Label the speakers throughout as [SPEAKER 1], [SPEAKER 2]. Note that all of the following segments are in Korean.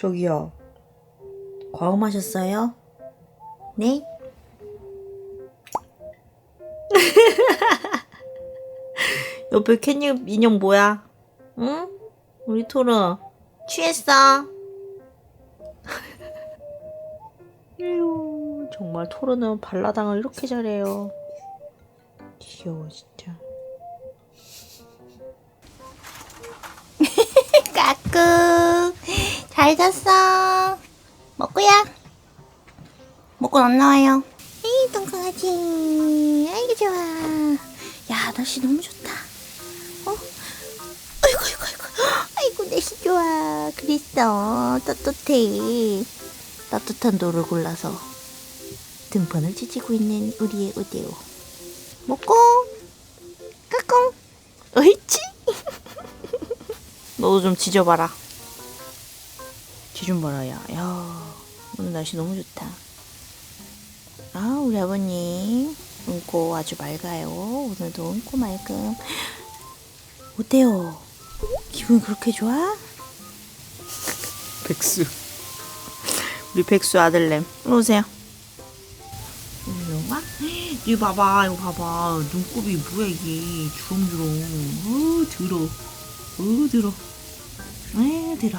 [SPEAKER 1] 저기요. 과음하셨어요? 네? 옆에 캣닙 인형 뭐야? 응? 우리 토르 취했어? 정말 토르는 발라당을 이렇게 잘해요. 귀여워 진짜. 까꿍 잘 잤어. 먹고야. 먹고 안 나와요. 에이 똥강아지. 아이고 좋아. 야 날씨 너무 좋다. 어? 아이고 아이고 아이고. 아이고 날씨 좋아. 그랬어. 따뜻해. 따뜻한 돌을 골라서 등판을 지지고 있는 우리의 우대호. 먹고 까꿍. 옳지? 너도 좀 지져봐라. 지좀 봐라, 야. 야, 오늘 날씨 너무 좋다. 아, 우리 아버님. 은고 아주 맑아요. 오늘도 은고 맑음. 어때요? 기분이 그렇게 좋아? 백수. 우리 백수 아들냄. 일로 오세요. 이리 와? 이거 봐봐, 이거 봐봐. 눈곱이 뭐야, 이게. 주렁주렁. 어, 들어. 어, 들어. 에, 들어.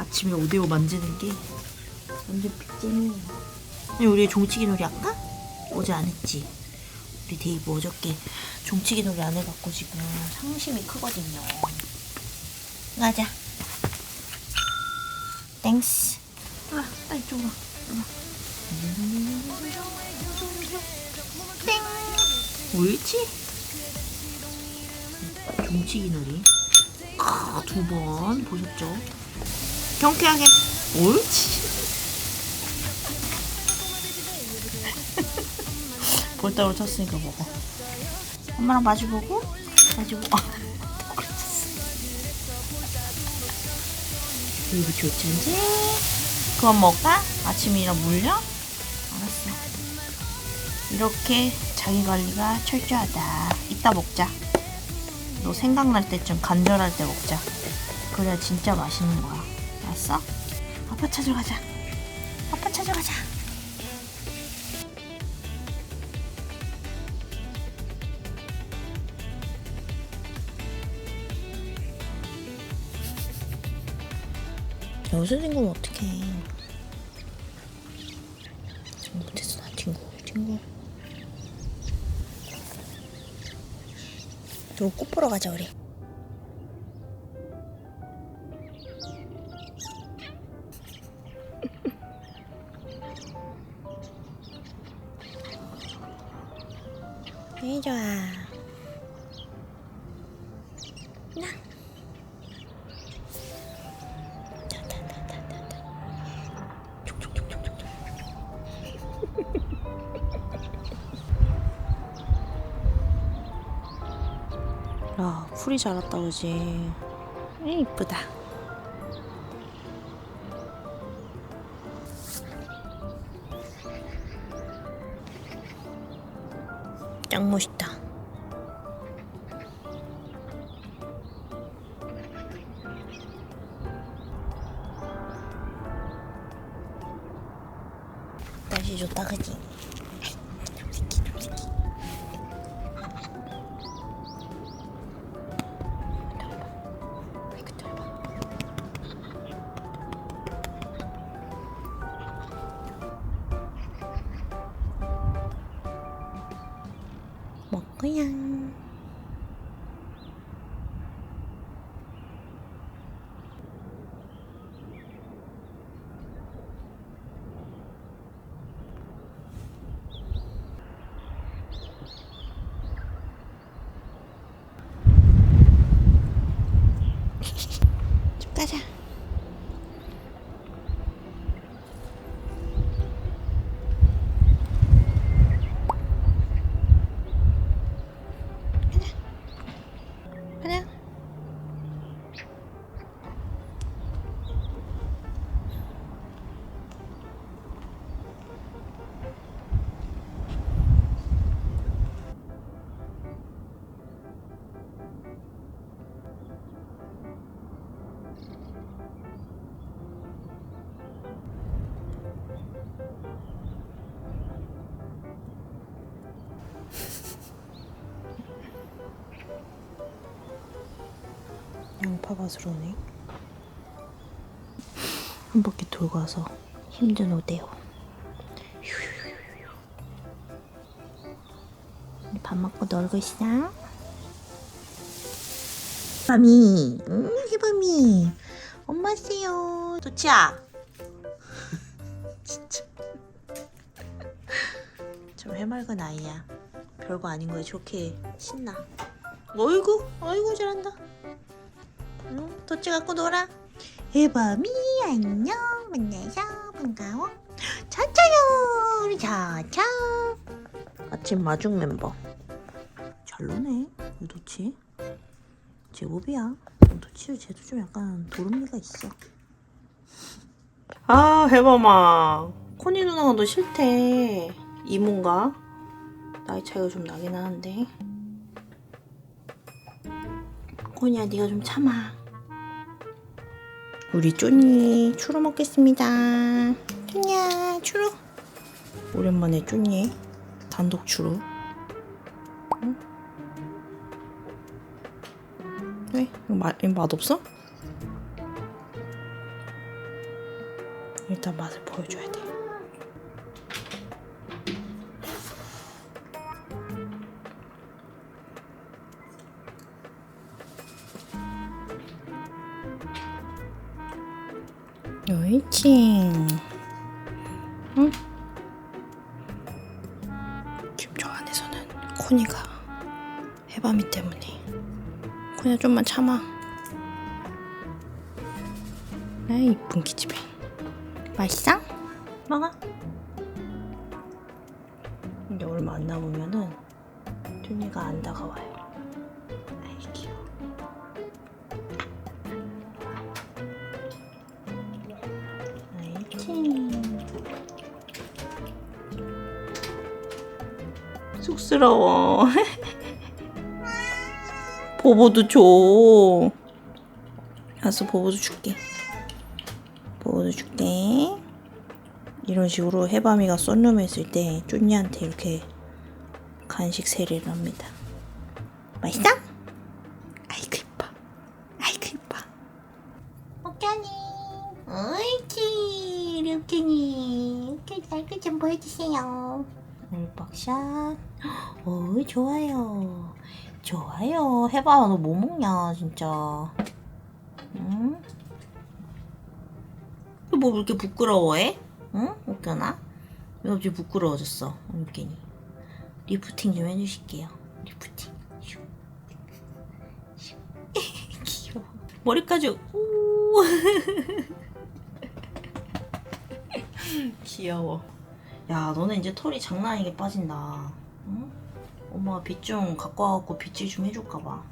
[SPEAKER 1] 아침에 오데오 만지는 게 완전 빅잼이에요. 아니, 우리 종치기 놀이 할까? 어제 안 했지? 우리 데이브 어저께 종치기 놀이 안 해갖고 지금 상심이 크거든요. 가자. 땡스. 아, 빨리 좀 와. 땡. 옳지? 종치기 놀이. 아, 두 번 보셨죠? 경쾌하게. 옳지. 볼따로 쳤으니까 먹어. 엄마랑 마주보고, 마주보고. 아. 이거 좋잖지? 그만 먹을까? 아침이라 물려? 알았어. 이렇게 자기 관리가 철저하다. 이따 먹자. 너 생각날 때쯤 간절할 때 먹자. 그래야 진짜 맛있는 거야. 알았어? 아빠 찾으러 가자. 아빠 찾으러 가자. 여기서 튕기면 어떡해. 못했어, 나 튕고, 튕고. 너꽃 보러 가자, 우리. 네, 좋아. 나. 야, 풀이 자랐다 그지? 에 이쁘다. 짱 멋있다. 날씨 좋다 그지? 먹고 양파밭으로 오네. 한 바퀴 돌고 와서 힘든 오대요. 밥 먹고 놀고 있어? 해밤이, 응, 해밤이. 엄마 세요. 도치야. 진짜. 좀 해맑은 아이야. 별거 아닌 거에 좋게 신나. 어이구, 어이구 잘한다. 응, 도치 갖고 놀아. 해밤이 안녕 만나서 반가워. 차차요 우리 차차. 아침 마중 멤버. 잘 노네 우리 도치. 제법이야. 도치 쟤도 좀 약간 도른미가 있어. 아 해봐마. 코니 누나가 너 싫대. 이모인가? 나이 차이가 좀 나긴 하는데. 코니야 네가 좀 참아. 우리 쪼니 추루 먹겠습니다. 쪼니야 추루. 오랜만에 쪼니 단독 추루. 응? 왜? 이거 맛, 이거 맛없어? 일단 맛을 보여줘야 돼. 옳지. 응? 지금 저 안에서는 코니가 해밤이 때문에 코니야 좀만 참아. 아이 이쁜 기집애. 맛있어? 먹어. 이제 얼마 안 남으면은 튜니가 안 다가와요. 아이 귀여워. 쑥스러워. 보보도 줘. 알았어, 보보도 줄게. 보보도 줄게. 이런 식으로 해밤이가 썬룸에 있을 때 쭈니한테 이렇게 간식 세례를 합니다. 맛있어? 아이고 이뻐. 아이고 이뻐. 옳지. 우리 옥견이. 옥견이 얼굴 좀 보여주세요. 물박샷. 오 좋아요. 좋아요. 해봐. 너 뭐 먹냐 진짜. 응? 뭐 이렇게 부끄러워해? 응? 웃겨나? 왜 갑자기 부끄러워졌어? 웃기니. 리프팅 좀 해주실게요. 리프팅. 슉. 슉. 귀여워. 머리까지 오. 귀여워. 야, 너네 이제 털이 장난 아니게 빠진다. 응? 엄마가 빗 좀 갖고 와갖고 빗질 좀 해줄까봐.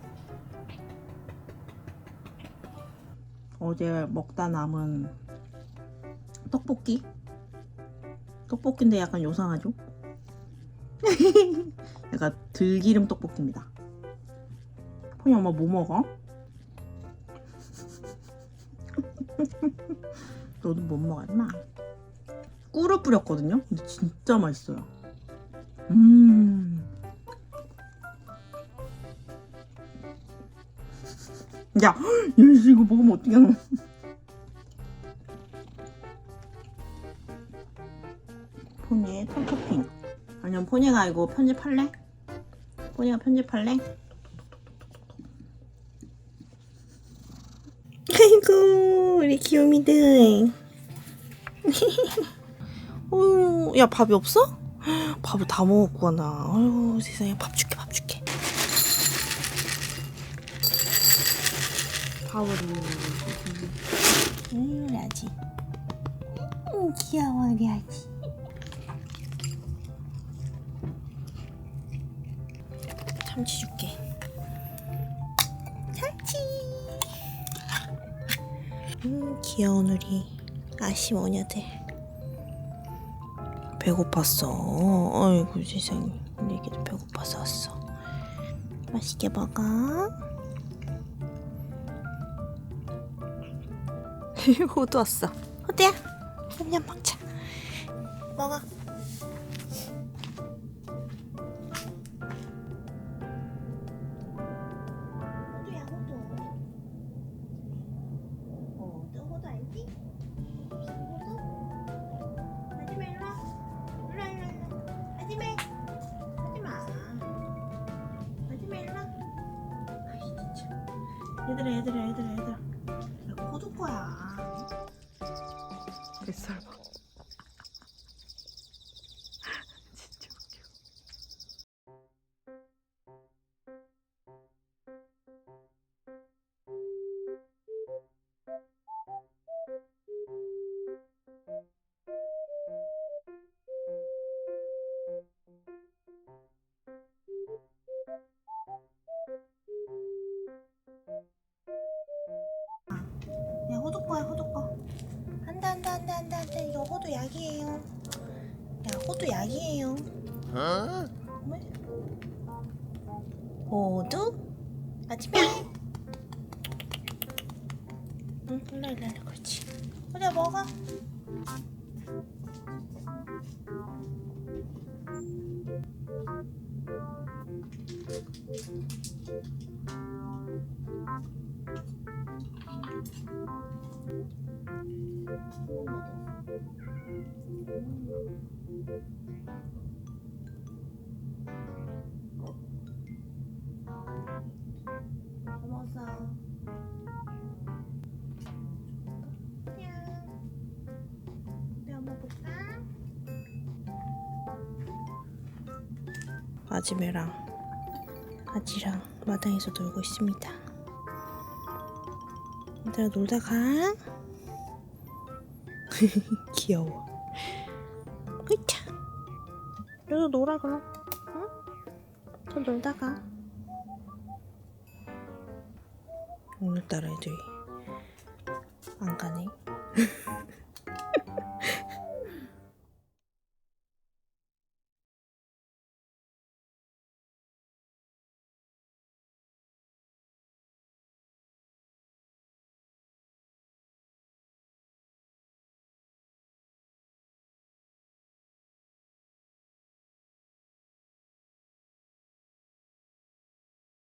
[SPEAKER 1] 어제 먹다 남은 떡볶이? 떡볶이인데 약간 요상하죠? 약간 들기름 떡볶이입니다. 폰이 엄마 뭐 먹어? 너도 못 임마 꿀을 뿌렸거든요? 근데 진짜 맛있어요 음. 야, 얘 이거 먹으면 어떡해 포니의 턴커핑 아니면 포니가 이거 편집할래? 포니가 편집할래? 아이고 우리 귀요미들 어휴 야 밥이 없어? 밥을 다 먹었구나. 아유 세상에. 밥 줄게 밥 줄게. 밥을 음 아지. 음 귀여워 아지. 참치 줄게. 참치! 음, 귀여운 우리 아씨 모녀들 배고팠어. 아이고 세상에. 우리 애기도 배고파서 왔어. 맛있게 먹어. 호두 왔어. 호두야 냠냠 먹자. 먹어 얘들아 얘들아 얘들아 얘들아. 야 호두 거야. 뱃살 봐 안돼 안돼 이거 호두 약이에요. 야 호두 약이에요. 왜? 호두 아침에? 응 일로 일로 일로 그렇지. 호두야 먹어 아지매랑 아지랑 마당에서 놀고 있습니다. 얘들아 놀다 가. 귀여워 으차. 여기서 놀아 그럼. 응? 저 놀다가. 오늘따라 애들이 안 가네